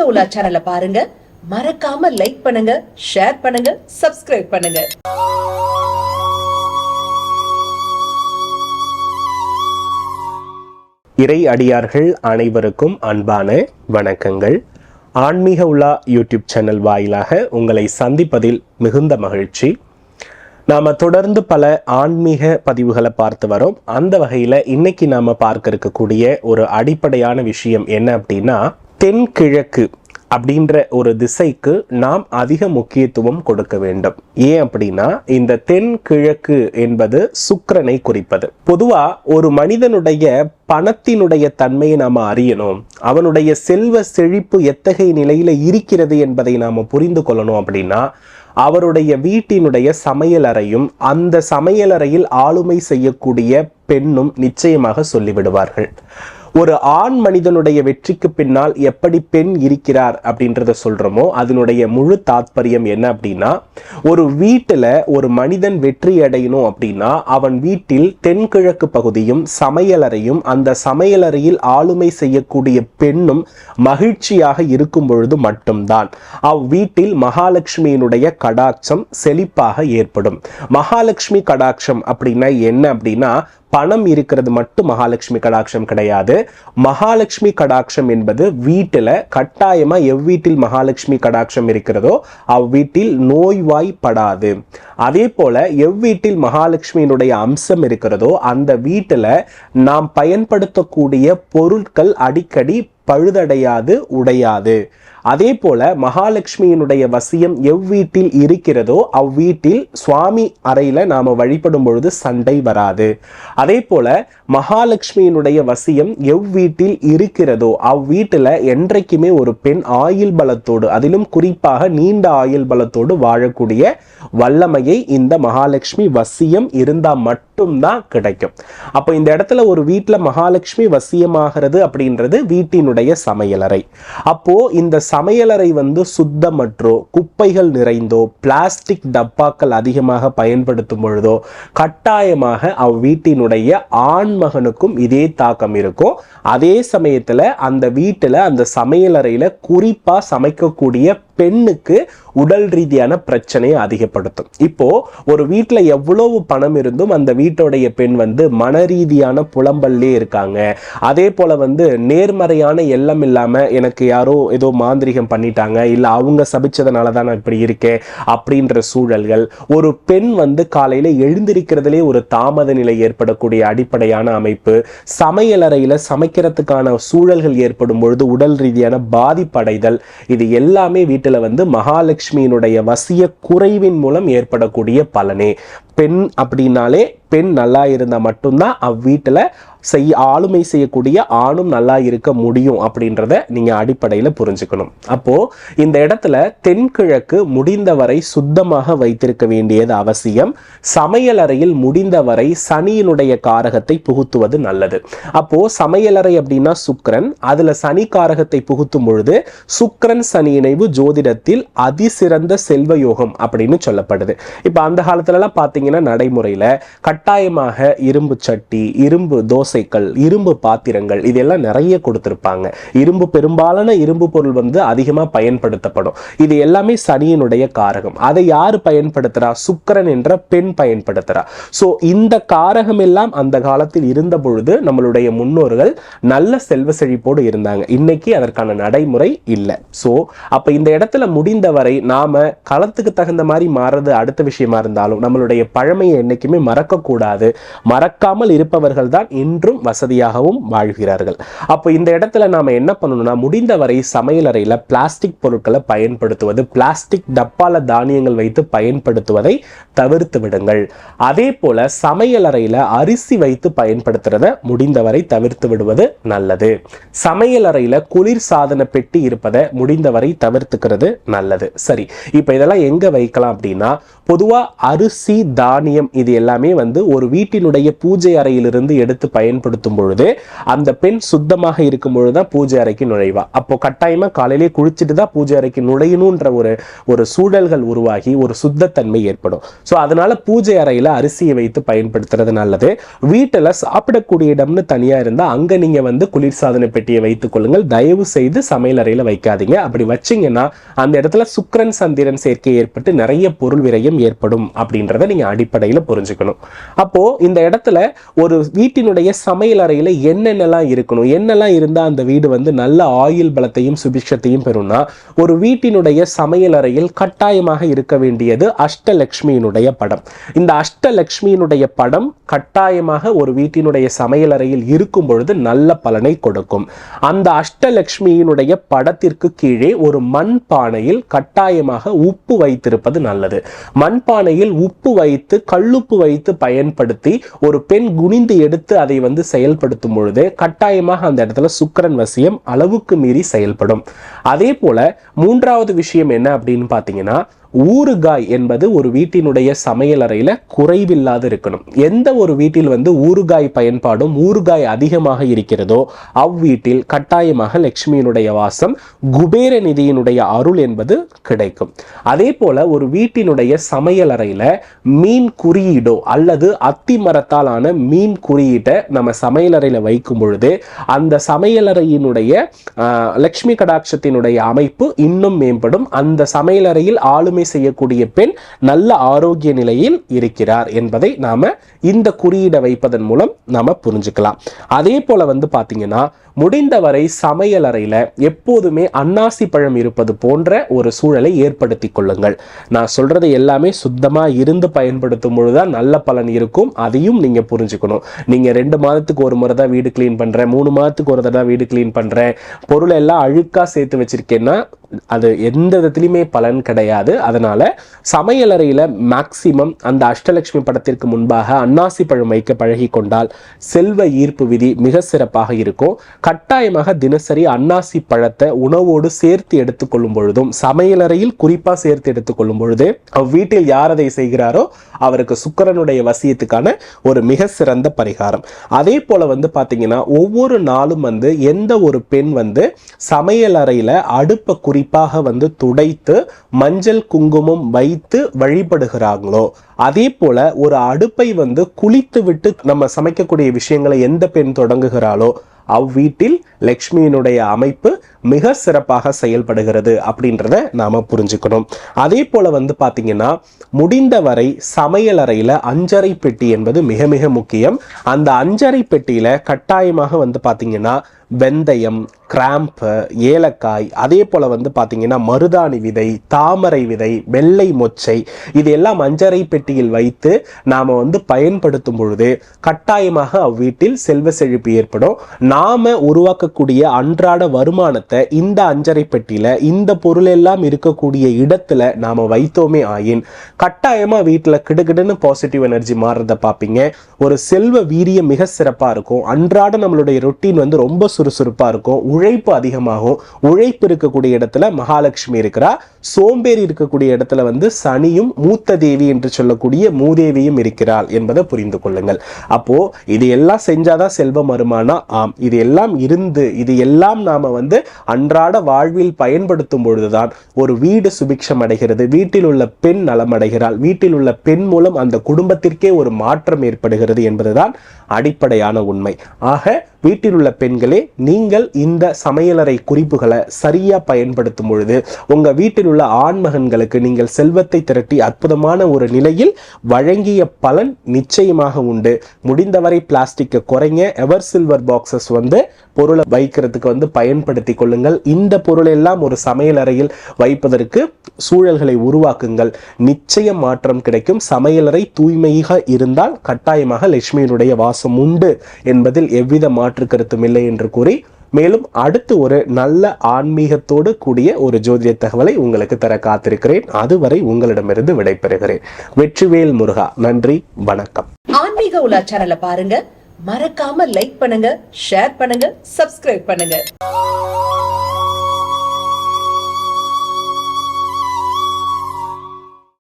ஆன்மீக உலா சேனலை பாருங்க. மறக்காம லைக் பண்ணுங்க ஷேர் பண்ணுங்க சப்ஸ்கிரைப் பண்ணுங்க. இறை அடியார்கள் அனைவருக்கும் அன்பான வணக்கங்கள். ஆன்மீக உலா யூடியூப் சேனல் வாயிலாக உங்களை சந்திப்பதில் மிகுந்த மகிழ்ச்சி. நாம் தொடர்ந்து பல ஆன்மீக பதிவுகளை பார்த்து வரோம். அந்த வகையில் இன்னைக்கு நாம் பார்க்க இருக்கக்கூடிய ஒரு அடிப்படையான விஷயம் என்ன அப்படின்னா தென்கிழக்கு அப்படின்ற ஒரு திசைக்கு நாம் அதிக முக்கியத்துவம் கொடுக்க வேண்டும். ஏன் அப்படின்னா இந்த தென்கிழக்கு என்பது சுக்கரனை குறிப்பது. பொதுவா ஒரு மனிதனுடைய பணத்தினுடைய தன்மையை நாம் அறியணும். அவனுடைய செல்வ செழிப்பு எத்தகைய நிலையில இருக்கிறது என்பதை நாம் புரிந்து கொள்ளணும் அப்படின்னா அவருடைய வீட்டினுடைய சமையலறையும் அந்த சமையலறையில் ஆளுமை செய்யக்கூடிய பெண்ணும் நிச்சயமாக சொல்லிவிடுவார்கள். ஒரு ஆண் மனிதனுடைய வெற்றிக்கு பின்னால் எப்படி பெண் இருக்கிறார் அப்படின்றத சொல்றோமோ அதனுடைய முழு தாத்பரியம் என்ன அப்படின்னா ஒரு வீட்டில் ஒரு மனிதன் வெற்றி அடையணும் அப்படின்னா அவன் வீட்டில் தென்கிழக்கு பகுதியும் சமையலறையும் அந்த சமையலறையில் ஆளுமை செய்யக்கூடிய பெண்ணும் மகிழ்ச்சியாக இருக்கும் பொழுது மட்டும்தான் அவ்வீட்டில் மகாலட்சுமியினுடைய கடாட்சம் செழிப்பாக ஏற்படும். மகாலட்சுமி கடாட்சம் அப்படின்னா என்ன அப்படின்னா பணம் இருக்கிறது மட்டும் மகாலட்சுமி கடாட்சம் கிடையாது. மகாலட்சுமி கடாட்சம் என்பது வீட்டில் கட்டாயமாக எவ்வீட்டில் மகாலட்சுமி கடாட்சம் இருக்கிறதோ அவ்வீட்டில் நோய்வாய்ப்படாது அதே போல எவ்வீட்டில் மகாலட்சுமியினுடைய அம்சம் இருக்கிறதோ அந்த வீட்டில் நாம் பயன்படுத்தக்கூடிய பொருட்கள் அடிக்கடி பழுதடையாது உடையாது. அதே போல மகாலட்சுமியினுடைய வசியம் எவ்வீட்டில் இருக்கிறதோ அவ்வீட்டில் சுவாமி அறையில நாம வழிபடும் பொழுது சண்டை வராது. அதே போல மகாலட்சுமியினுடைய வசியம் எவ்வீட்டில் இருக்கிறதோ அவ்வீட்டுல என்றைக்குமே ஒரு பெண் ஆயுள் பலத்தோடு அதிலும் குறிப்பாக நீண்ட ஆயுள் பலத்தோடு வாழக்கூடிய வல்லமையை இந்த மகாலட்சுமி வசியம் இருந்தா மட்டும்தான் கிடைக்கும். அப்போ இந்த இடத்துல ஒரு வீட்டில் மகாலட்சுமி வசியமாகிறது அப்படின்றது வீட்டினுடைய சமையலறை. அப்போ இந்த சமையலறை வந்து சுத்தமற்றோ குப்பைகள் நிறைந்தோ பிளாஸ்டிக் டப்பாக்கள் அதிகமாக பயன்படுத்தும் பொழுதோ கட்டாயமாக அவ்வீட்டினுடைய ஆண்மகனுக்கும் இதே தாக்கம் இருக்கும். அதே சமயத்தில் அந்த வீட்டில் அந்த சமையலறையில் குறிப்பாக சமைக்கக்கூடிய பெண்ணுக்கு உடல் ரீதியான பிரச்சனையை அதிகப்படுத்தும். இப்போ ஒரு வீட்டில் எவ்வளவு பணம் இருந்தும் அந்த வீட்டோடைய பெண் வந்து மன ரீதியான புலம்பல்லே இருக்காங்க. அதே போல வந்து நேர்மறையான எண்ணம் இல்லாம எனக்கு யாரோ ஏதோ மாந்திரிகம் பண்ணிட்டாங்க இல்ல அவங்க சபிச்சதுனால தான் நான் இப்படி இருக்கேன் அப்படின்ற சூழல்கள். ஒரு பெண் வந்து காலையில எழுந்திருக்கிறதுலே ஒரு தாமத நிலை ஏற்படக்கூடிய அடிப்படையான அமைப்பு. சமையலறையில சமைக்கிறதுக்கான சூழல்கள் ஏற்படும் பொழுது உடல் ரீதியான பாதிப்படைதல் இது எல்லாமே வீட்டில் வந்து மகாலட்சுமியினுடைய வசிய குறைவின் மூலம் ஏற்படக்கூடிய பலனே. பெண் அப்படின்னாலே பெண் நல்லா இருந்தால் மட்டும்தான் அவ்வீட்டில் செய் ஆளுமை செய்யக்கூடிய ஆணும் நல்லா இருக்க முடியும் அப்படின்றத நீங்கள் அடிப்படையில் புரிஞ்சுக்கணும். அப்போது இந்த இடத்துல தென்கிழக்கு முடிந்தவரை சுத்தமாக வைத்திருக்க வேண்டியது அவசியம். சமையலறையில் முடிந்தவரை சனியினுடைய காரகத்தை புகுத்துவது நல்லது. அப்போ சமையலறை அப்படின்னா சுக்கரன். அதுல சனி காரகத்தை புகுத்தும் பொழுது சுக்கரன் சனி இணைவு ஜோதிடத்தில் அதிசிறந்த செல்வ யோகம் அப்படின்னு சொல்லப்படுது. இப்போ அந்த காலத்துலலாம் பார்த்தீங்கன்னா நடைமுறையில் கட்டாயமாக இரும்பு சட்டி இரும்பு தோசைகள் இரும்பு பாத்திரங்கள் இதெல்லாம் நிறைய கொடுத்துருப்பாங்க. இரும்பு பெரும்பாலான இரும்பு பொருள் வந்து அதிகமாக பயன்படுத்தப்படும். இது எல்லாமே சனியினுடைய காரகம். அதை யார் பயன்படுத்துகிறா சுக்கரன் என்ற பெண் பயன்படுத்துகிறா ஸோ இந்த காரகம் எல்லாம் அந்த காலத்தில் இருந்த பொழுது நம்மளுடைய முன்னோர்கள் நல்ல செல்வ செழிப்போடு இருந்தாங்க. இன்னைக்கு அதற்கான நடைமுறை இல்லை. ஸோ அப்போ இந்த இடத்துல முடிந்தவரை நாம களத்துக்கு தகுந்த மாதிரி மாறுறது அடுத்த விஷயமா இருந்தாலும் நம்மளுடைய பழமையை என்னைக்குமே மறக்கக்கூடாது. மறக்காமல் இருப்பவர்கள் தான் இன்றும் வசதியாகவும் வாழ்கிறார்கள். அப்போ இந்த இடத்துல நாம என்ன பண்ணணும்னா முடிந்தவரை சமையலறையில் பிளாஸ்டிக் பொருட்களை பயன்படுத்துவது பிளாஸ்டிக் டப்பால தானியங்கள் வைத்து பயன்படுத்துவதை தவிர்த்து விடுங்கள். அதே போல சமையலறையில் அரிசி வைத்து பயன்படுத்துறத முடிந்தவரை தவிர்த்து விடுவது நல்லது. சமையலறையில் குளிர் சாதன பெட்டி இருப்பதை முடிந்தவரை தவிர்த்துக்கிறது நல்லது. சரி இப்போ இதெல்லாம் எங்க வைக்கலாம் அப்படின்னா பொதுவா அரிசி தானியம் இது எல்லாமே வந்து ஒரு வீட்டினுடைய பூஜை அறையிலிருந்து எடுத்து பயன்படுத்தும் பொழுது அந்த பெண் சுத்தமாக இருக்கும் பொழுது தான் பூஜை அறைக்கு நுழைவா. அப்போ கட்டாயமா காலையிலேயே குளிச்சுட்டு தான் பூஜை அறைக்கு நுழையணுன்ற ஒரு ஒரு சூழல்கள் உருவாகி ஒரு சுத்தத்தன்மை ஏற்படும். ஸோ அதனால பூஜை அறையில அரிசியை வைத்து பயன்படுத்துறது நல்லது. வீட்டில் சாப்பிடக்கூடிய இடம்னு தனியா இருந்தா அங்க நீங்க வந்து குளிர்சாதன பெட்டியை வைத்துக் கொள்ளுங்கள். தயவு செய்து சமையல் அறையில வைக்காதீங்க. அப்படி வச்சீங்கன்னா அந்த இடத்துல சுக்கரன் சந்திரன் சேர்க்கை ஏற்பட்டு நிறைய பொருள் விரயம் ஏற்படும் அப்படின்றத நீங்க அடிப்படையில் புரிஞ்சுக்கணும். அப்போ இந்த இடத்துல ஒரு வீட்டினுடைய சமையல் அறையில் என்னென்னலாம் இருக்கணும்? என்னெல்லாம் இருந்தால் அந்த வீடு வந்து நல்ல ஆயுள் பலத்தையும் சுபிக்ஷத்தையும் பெறும்னா ஒரு வீட்டினுடைய சமையல் அறையில் கட்டாயமாக இருக்க வேண்டியது அஷ்டலக்ஷ்மியினுடைய படம். இந்த அஷ்டலக்ஷ்மியினுடைய படம் கட்டாயமாக ஒரு வீட்டினுடைய சமையல் அறையில் இருக்கும் பொழுது நல்ல பலனை கொடுக்கும். அந்த அஷ்டலக்ஷ்மியினுடைய படத்திற்கு கீழே ஒரு மண் பானையில் கட்டாயமாக உப்பு வைத்திருப்பது நல்லது. மண்பானையில் உப்பு வைத்து கல்லுப்பு வைத்து பயன்படுத்தி ஒரு பெண் குனிந்து எடுத்து அதை வந்து செயல்படுத்தும் பொழுது கட்டாயமாக அந்த இடத்துல சுக்கிரன் வசியம் அளவுக்கு மீறி செயல்படும். அதே போல மூன்றாவது விஷயம் என்ன அப்படின்னு பார்த்தீங்கன்னா ஊறுகாய் என்பது ஒரு வீட்டினுடைய சமையல் அறையில குறைவில்லாது இருக்கணும். எந்த ஒரு வீட்டில் வந்து ஊறுகாய் பயன்பாடும் ஊறுகாய் அதிகமாக இருக்கிறதோ அவ்வீட்டில் கட்டாயமாக லட்சுமியினுடைய வாசம் குபேர நிதியினுடைய அருள் என்பது கிடைக்கும். அதே போல ஒரு வீட்டினுடைய சமையல் அறையில மீன் குறியீடோ அல்லது அத்தி மரத்தால் ஆன மீன் குறியீட்டை நம்ம சமையல் அறையில வைக்கும் பொழுது அந்த சமையலறையினுடைய ஆஹ், லக்ஷ்மி கடாட்சத்தினுடைய அமைப்பு இன்னும் மேம்படும். அந்த சமையலறையில் ஆளுமை செய்யக்கூடிய பெண் நல்ல ஆரோக்கிய நிலையில் இருக்கிறார் என்பதை நாம இந்த குறியீடை வைப்பதன் மூலம் நாம புரிஞ்சுக்கலாம். அதே போல வந்து பாத்தீங்கன்னா முடிந்தவரை சமையல் அறையில எப்போதுமே அன்னாசி பழம் இருப்பது போன்ற ஒரு சூழலை ஏற்படுத்தி கொள்ளுங்கள். நான் சொல்றது எல்லாமே சுத்தமா இருந்து பயன்படுத்தும் பொழுதுதான் நல்ல பலன் இருக்கும். அதையும் நீங்க புரிஞ்சுக்கணும். நீங்க ரெண்டு மாதத்துக்கு ஒரு முறை தான் வீடு க்ளீன் பண்றேன் மூணு மாதத்துக்கு ஒரு தடவை வீடு க்ளீன் பண்றேன். பொருளை எல்லாம் அழுக்கா சேர்த்து வச்சிருக்கேன்னா அது எந்த விதத்திலுமே பலன் கிடையாது. அதனால சமையலறையில் மேக்சிமம் அந்த அஷ்டலட்சுமி படத்திற்கு முன்பாக அன்னாசி பழம் வைக்க பழகி கொண்டால் செல்வ ஈர்ப்பு விதி மிக சிறப்பாக இருக்கும். கட்டாயமாக தினசரி அன்னாசி பழத்தை உணவோடு சேர்த்து எடுத்துக்கொள்ளும் பொழுதும் சமையலறையில் குறிப்பாக சேர்த்து எடுத்துக்கொள்ளும் பொழுது வீட்டில் யார் அதை செய்கிறாரோ அவருக்கு சுக்கரனுடைய வசியத்துக்கான ஒரு மிக சிறந்த பரிகாரம். அதே போல வந்து பார்த்தீங்கன்னா ஒவ்வொரு நாளும் வந்து எந்த ஒரு பெண் வந்து சமையலறையில் அடுப்பை குறிப்பாக வந்து துடைத்து மஞ்சள் குங்குமம் வைத்து வழிபடுகிறாங்களோ அதே போல ஒரு அடுப்பை வந்து குளித்து விட்டு நம்ம சமைக்கக்கூடிய விஷயங்களை எந்த பெண் தொடங்குகிறாளோ அவ்வீட்டில் லக்ஷ்மியினுடைய அமைப்பு மிக சிறப்பாக செயல்படுகிறது அப்படின்றத நாம புரிஞ்சுக்கணும். அதே போல வந்து பாத்தீங்கன்னா முடிந்தவரை சமையல் அறையில அஞ்சரை பெட்டி என்பது மிக மிக முக்கியம். அந்த அஞ்சரை பெட்டியில கட்டாயமாக வந்து பாத்தீங்கன்னா வெந்தயம் கிராம்பு ஏலக்காய் அதே போல வந்து பார்த்திங்கன்னா மருதாணி விதை தாமரை விதை வெள்ளை மொச்சை இது எல்லாம் அஞ்சரை பெட்டியில் வைத்து நாம வந்து பயன்படுத்தும் பொழுது கட்டாயமாக அவ்வீட்டில் செல்வ செழிப்பு ஏற்படும். நாம உருவாக்கக்கூடிய அன்றாட வருமானத்தை இந்த அஞ்சரை பெட்டியில் இந்த பொருள் எல்லாம் இருக்கக்கூடிய இடத்துல நாம் வைத்தோமே ஆயின் கட்டாயமாக வீட்டில் கிடுகிடுன்னு பாசிட்டிவ் எனர்ஜி மாறுறத பார்ப்பீங்க ஒரு செல்வ வீரியம் மிக சிறப்பாக இருக்கும். அன்றாட நம்மளுடைய ரொட்டீன் வந்து ரொம்ப சுறுசுறுப்பாக இருக்கும் உழைப்பு அதிகமாகும். உழைப்பு இருக்கக்கூடிய இடத்துல மகாலட்சுமி இருக்கிறா. சோம்பேறி இருக்கக்கூடிய இடத்துல வந்து சனியும் மூத்த தேவி என்று சொல்லக்கூடிய மூதேவியும் இருக்கிறாள் என்பதை புரிந்து கொள்ளுங்கள். அப்போ இது எல்லாம் செஞ்சாதான் செல்வம் வருமானா? ஆம் இது எல்லாம் இருந்து இது எல்லாம் நாம வந்து அன்றாட வாழ்வில் பயன்படுத்தும் பொழுதுதான். ஒரு வீடு சுபிக்ஷம் அடைகிறது வீட்டில் உள்ள பெண் நலமடைகிறாள் வீட்டில் உள்ள பெண் மூலம் அந்த குடும்பத்திற்கே ஒரு மாற்றம் ஏற்படுகிறது என்பதுதான் அடிப்படையான உண்மை. ஆக வீட்டில் உள்ள பெண்களே நீங்கள் இந்த சமையலறை குறிப்புகளை சரியா பயன்படுத்தும் பொழுது உங்க வீட்டில் உள்ள ஆண்மகன்களுக்கு நீங்கள் செல்வத்தை திரட்டி அற்புதமான ஒரு நிலையில் வழங்கிய பலன் நிச்சயமாக உண்டு. முடிந்தவரை பிளாஸ்டிக்கை குறைங்க எவர் சில்வர் பாக்ஸஸ் வந்து பொருளை வைக்கிறதுக்கு வந்து பயன்படுத்தி கொள்ளுங்கள். இந்த பொருள் எல்லாம் ஒரு சமையலறையில் வைப்பதற்கு சூழல்களை உருவாக்குங்கள். நிச்சயம் மாற்றம் கிடைக்கும். சமையலறை தூய்மையாக இருந்தால் கட்டாயமாக லட்சுமியினுடைய வாசம் உண்டு என்பதில் எவ்வித மாற்று கருத்தும் இல்லை என்று கூறி மேலும் அடுத்து ஒரு நல்ல ஆன்மீகத்தோடு கூடிய ஒரு ஜோதிட தகவலை உங்களுக்கு தர காத்திருக்கிறேன். அதுவரை உங்களிடமிருந்து விடைபெறுகிறேன். வெற்றிவேல் முருகா நன்றி வணக்கம். ஆன்மீக உலா சேனலை பாருங்க. மறக்காம லைக் பண்ணுங்க ஷேர் பண்ணுங்க சப்ஸ்கிரைப் பண்ணுங்க.